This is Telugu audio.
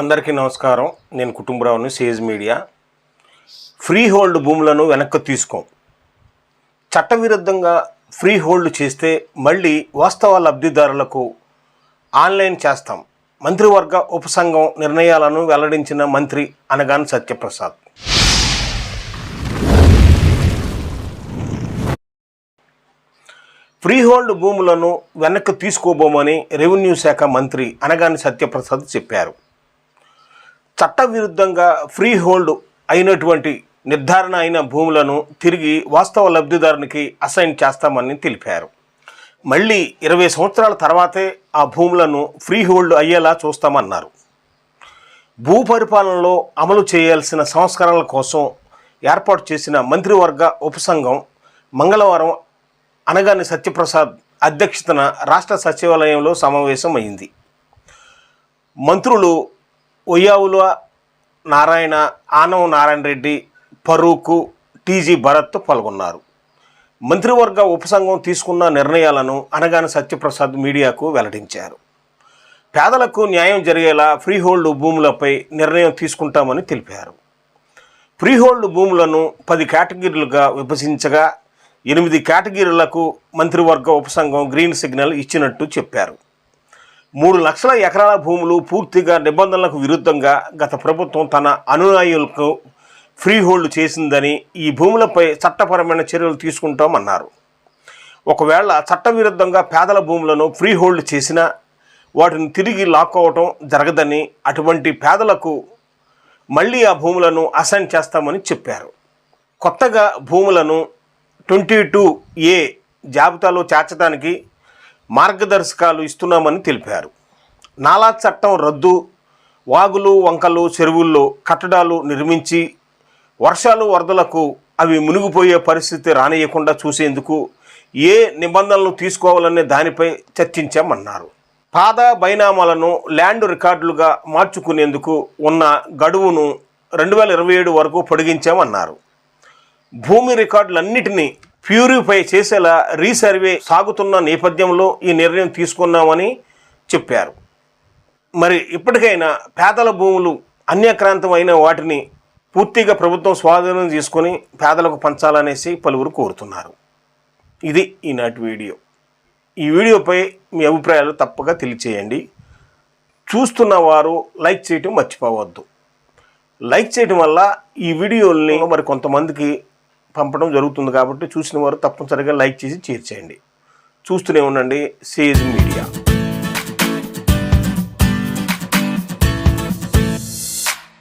అందరికీ నమస్కారం. నేను కుటుంబరావుని సేజ్ మీడియా. ఫ్రీ హోల్డ్ భూములను వెనక్కి తీసుకోం. చట్టవిరుద్ధంగా ఫ్రీ హోల్డ్ చేస్తే మళ్ళీ వాస్తవ లబ్ధిదారులకు ఆన్లైన్ చేస్తాం. మంత్రివర్గ ఉపసంఘం నిర్ణయాలను వెల్లడించిన మంత్రి అనగాని సత్యప్రసాద్. ఫ్రీ హోల్డ్ భూములను వెనక్కి తీసుకోబోమని రెవెన్యూ శాఖ మంత్రి అనగాని సత్యప్రసాద్ చెప్పారు. చట్టవిరుద్ధంగా ఫ్రీ హోల్డ్ అయినటువంటి నిర్ధారణ అయిన భూములను తిరిగి వాస్తవ లబ్ధిదారునికి అసైన్ చేస్తామని తెలిపారు. మళ్ళీ ఇరవై సంవత్సరాల తర్వాతే ఆ భూములను ఫ్రీ హోల్డ్ అయ్యేలా చూస్తామన్నారు. భూ పరిపాలనలో అమలు చేయాల్సిన సంస్కరణల కోసం ఏర్పాటు చేసిన మంత్రివర్గ ఉపసంఘం మంగళవారం అనగాని సత్యప్రసాద్ అధ్యక్షతన రాష్ట్ర సచివాలయంలో సమావేశం అయింది మంత్రులు ఒయ్యావుల నారాయణ ఆనవ నారాయణ రెడ్డి ఫరూకు టీజీ భరత్ పాల్గొన్నారు. మంత్రివర్గ ఉపసంఘం తీసుకున్న నిర్ణయాలను అనగాని సత్యప్రసాద్ మీడియాకు వెల్లడించారు. పేదలకు న్యాయం జరిగేలా ఫ్రీహోల్డ్ భూములపై నిర్ణయం తీసుకుంటామని తెలిపారు. ఫ్రీహోల్డ్ భూములను పది కేటగిరీలుగా విభజించగా ఎనిమిది కేటగిరీలకు మంత్రివర్గ ఉపసంఘం గ్రీన్ సిగ్నల్ ఇచ్చినట్టు చెప్పారు. మూడు లక్షల ఎకరాల భూములు పూర్తిగా నిబంధనలకు విరుద్ధంగా గత ప్రభుత్వం తన అనుయాయులకు ఫ్రీ హోల్డ్ చేసిందని ఈ భూములపై చట్టపరమైన చర్యలు తీసుకుంటామన్నారు. ఒకవేళ చట్టవిరుద్ధంగా పేదల భూములను ఫ్రీ హోల్డ్ చేసినా వాటిని తిరిగి లాక్కోవటం జరగదని అటువంటి పేదలకు మళ్ళీ ఆ భూములను అసైన్ చేస్తామని చెప్పారు. కొత్తగా భూములను ట్వంటీ టూ ఏ జాబితాలో చేర్చడానికి మార్గదర్శకాలు ఇస్తున్నామని తెలిపారు. నాలా చట్టం రద్దు వాగులు వంకలు చెరువుల్లో కట్టడాలు నిర్మించి వర్షాలు వరదలకు అవి మునిగిపోయే పరిస్థితి రానియకుండా చూసేందుకు ఏ నిబంధనలు తీసుకోవాలనే దానిపై చర్చించామన్నారు. పాద బైనామాలను ల్యాండ్ రికార్డులుగా మార్చుకునేందుకు ఉన్న గడువును రెండు వేల ఇరవై ఏడు వరకు పొడిగించామన్నారు. భూమి రికార్డులన్నిటినీ ప్యూరిఫై చేసేలా రీసర్వే సాగుతున్న నేపథ్యంలో ఈ నిర్ణయం తీసుకున్నామని చెప్పారు. మరి ఇప్పటికైనా పేదల భూములు అన్యక్రాంతం అయిన వాటిని పూర్తిగా ప్రభుత్వం స్వాధీనం చేసుకొని పేదలకు పంచాలనేసి పలువురు కోరుతున్నారు. ఇది ఈనాటి వీడియో. ఈ వీడియోపై మీ అభిప్రాయాలు తప్పగా తెలియచేయండి. చూస్తున్న వారు లైక్ చేయటం మర్చిపోవద్దు. లైక్ చేయటం వల్ల ఈ వీడియోల్ని మరి కొంతమందికి పంపడం జరుగుతుంది కాబట్టి చూసిన వారు తప్పనిసరిగా లైక్ చేసి చేర్చేయండి చూస్తూనే ఉండండి. Sage media.